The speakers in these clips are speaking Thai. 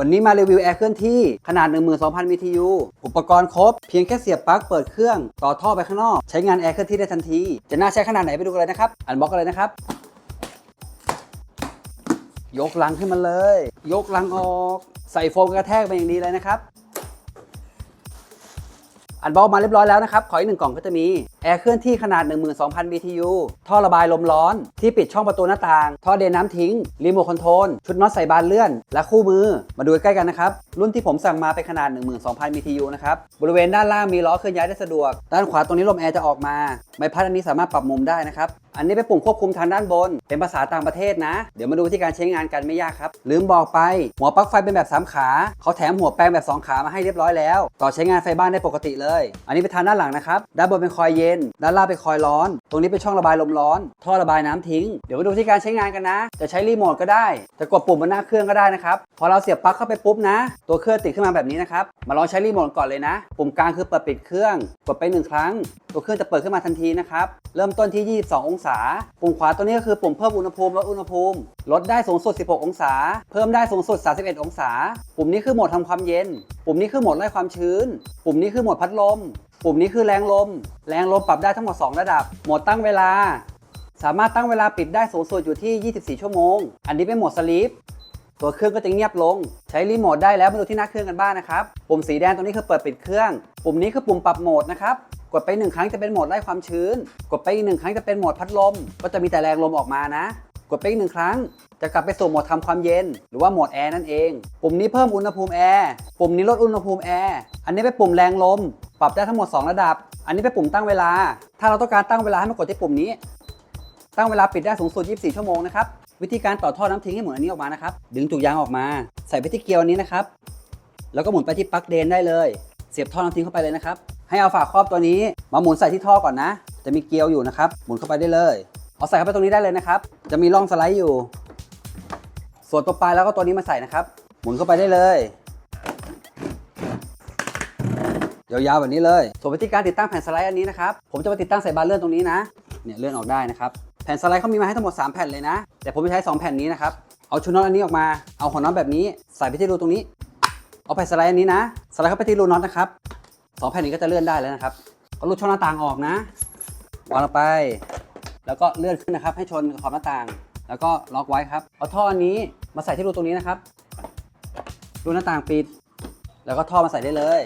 วันนี้มารีวิวแอร์เคลื่อนที่ขนาด 12,000 BTU อุปกรณ์ครบ เพียงแค่เสียบปลั๊กเปิดเครื่อง ต่อท่อไปข้างนอก ใช้งานแอร์เคลื่อนที่ได้ทันที จะน่าใช้ขนาดไหนไปดูกันเลยนะครับ อันบล็อกกันเลยนะครับ ยกลังขึ้นมาเลย ยกลังออก ใส่โฟมกระแทกไปอย่างดีเลยนะครับ อันบอกมาเรียบร้อยแล้วนะครับ ขออีกหนึ่งกล่องก็จะมี แอร์เคลื่อนที่ขนาด 12,000 BTU ท่อระบายลมร้อน ที่ปิดช่องประตูหน้าต่าง ท่อเดนน้ำทิ้ง รีโมทคอนโทรล ชุดน็อตใส่บานเลื่อน และคู่มือ มาดูใกล้กันนะครับ รุ่นที่ผมสั่งมาเป็นขนาด 12,000 BTU นะครับ บริเวณด้านล่างมีล้อเคลื่อนย้ายได้สะดวก ด้านขวาตรงนี้ลมแอร์จะออกมา ใบพัดอันนี้สามารถปรับมุมได้นะครับ อันนี้เป็นปุ่มควบคุมทางด้านบน เป็นภาษาต่างประเทศนะ เดี๋ยวมาดูวิธีการใช้งานกันไม่ยากครับ ลืมบอกไป หัวปลั๊กไฟเป็นแบบ3ขา เขาแถมหัวแปลงแบบ2ขามาให้เรียบร้อยแล้ว ต่อใช้งานไฟบ้านได้ปกติเลยอันนี้เป็นทางด้านหลังนะครับ ด้านบนเป็นคอยเย็น ด้านล่างเป็นคอยร้อน ตรงนี้เป็นช่องระบายลมร้อน ท่อระบายน้ำทิ้ง เดี๋ยวมาดูวิธีการใช้งานกันนะ จะใช้รีโมทก็ได้ จะกดปุ่มบนหน้าเครื่องก็ได้นะครับ พอเราเสียบปลั๊กเข้าไปปุ๊บนะ ตัวเครื่องติดขึ้นมาแบบนี้นะครับ มาลองใช้รีโมทก่อนเลยนะ ปุ่มกลางคือเปิดปิดเครื่อง กดไปหนึ่งครั้ง ตัวเครื่องจะเปิดขึ้นมาทันทีนะครับ เริ่มต้นที่ 22 องศา ปุ่มขวาตัวนี้ก็คือปุ่มเพิ่มอุณหภูมิลดอุณหภูมิ ลดได้สูงสุด 16 องศา เพิ่มได้สูงสุด 31 องศา ปุ่มนี้คือโหมดทำความเย็น ปุ่มนี้คือโหมดไล่ความชื้น ปุ่มนี้คือโหมดพัดลม ปุ่มนี้คือแรงลม แรงลมปรับได้ทั้งหมด 2 ระดับ โหมดตั้งเวลา สามารถตั้งเวลาปิดได้สูงสุดอยู่ที่ 24 ชั่วโมง อันนี้เป็นโหมดสลีปตัวเครื่องก็จะเงียบลง ใช้รีโมทได้แล้วมาดูที่หน้าเครื่องกันบ้างนะครับ ปุ่มสีแดงตรงนี้คือเปิดปิดเครื่อง ปุ่มนี้คือปุ่มปรับโหมดนะครับ กดไปหนึ่งครั้งจะเป็นโหมดไล่ความชื้น กดไปอีกหนึ่งครั้งจะเป็นโหมดพัดลม ก็จะมีแต่แรงลมออกมานะ กดไปอีกหนึ่งครั้ง จะกลับไปสู่โหมดทำความเย็น หรือว่าโหมดแอร์นั่นเอง ปุ่มนี้เพิ่มอุณหภูมิแอร์ ปุ่มนี้ลดอุณหภูมิแอร์ อันนี้เป็นปุ่มแรงลม ปรับได้ทั้งหมด 2 ระดับ อันนี้เป็นปุ่มตั้งเวลา ถ้าเราต้องการตั้งเวลาให้มากดที่ปุ่มนี้ ตั้งเวลาปิดได้สูงสุด 24 ชั่วโมงนะครับ วิธีการต่อท่อน้ำทิ้งให้หมุนอันนี้ออกมานะครับ ดึงจุกยางออกมา ใส่ไปที่เกลียวอันนี้นะครับ แล้วก็หมุนไปที่ปลั๊กเดนได้เลย เสียบท่อน้ำทิ้งเข้าไปเลยนะครับ ให้เอาฝาครอบตัวนี้ มาหมุนใส่ที่ท่อก่อนนะ จะมีเกียวอยู่นะครับ หมุนเข้าไปได้เลย เอาใส่เข้าไปตรงนี้ได้เลยนะครับ จะมีร่องสไลด์อยู่ ส่วนตัวปลายแล้วก็ตัวนี้มาใส่นะครับ หมุนเข้าไปได้เลยยาวๆแบบนี้เลย ส่วนวิธีการติดตั้งแผ่นสไลด์อันนี้นะครับ ผมจะมาติดตั้งใส่บานเลื่อนตรงนี้นะ เนี่ยเลื่อนออกได้นะครับ แผ่นสไลด์เขามีมาให้ทั้งหมด 3 แผ่นเลยนะ แต่ผมจะใช้ 2 แผ่นนี้นะครับ เอาชุดน็อตอันนี้ออกมา เอาของน็อตแบบนี้ ใส่ไปที่รูตรงนี้ เอาแผ่นสไลด์อันนี้นะ สไลด์เข้าไปที่รูน็อตนะครับสองแผ่นนี้ก็จะเลื่อนได้แล้วนะครับเอาลูกช่องหน้าต่างออกนะ วางลงไป แล้วก็เลื่อนขึ้นนะครับ ให้ชนกับขอบหน้าต่าง แล้วก็ล็อกไว้ครับ เอาท่ออันนี้มาใส่ที่รูตรงนี้นะครับ รูหน้าต่างปิด แล้วก็ท่อมาใส่ได้เลย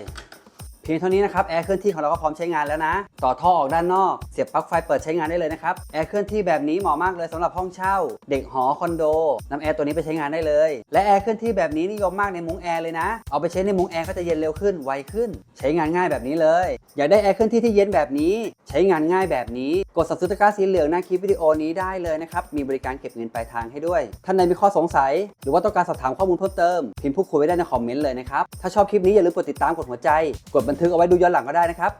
เพียงเท่านี้นะครับ แอร์เคลื่อนที่ของเราก็พร้อมใช้งานแล้วนะ ต่อท่อออกด้านนอก เสียบปลั๊กไฟเปิดใช้งานได้เลยนะครับ แอร์เคลื่อนที่แบบนี้เหมาะมากเลยสำหรับห้องเช่า เด็กหอคอนโดนำแอร์ตัวนี้ไปใช้งานได้เลย และแอร์เคลื่อนที่แบบนี้นิยมมากในมุ้งแอร์เลยนะ เอาไปใช้ในมุ้งแอร์ก็จะเย็นเร็วขึ้น ไวขึ้น ใช้งานง่ายแบบนี้เลย อยากได้แอร์เคลื่อนที่ที่เย็นแบบนี้ ใช้งานง่ายแบบนี้ กดสับสตะกร้าสีเหลืองหน้าคลิปวิดีโอนี้ได้เลยนะครับ มีบริการเก็บเงินปลายทางให้ด้วย ท่านใดมีข้อสงสัย หรือว่าต้องการสอบถามข้อมูลเพิ่มเติม พิมพ์พูดคุยไว้ได้ในคอมเมนต์เลยนะครับ ถ้าชอบคลิปนี้อย่าลืมกดติดตามกดหัวใจ กดบันทึกเอาไว้ดูย้อนหลังก็ได้นะครับ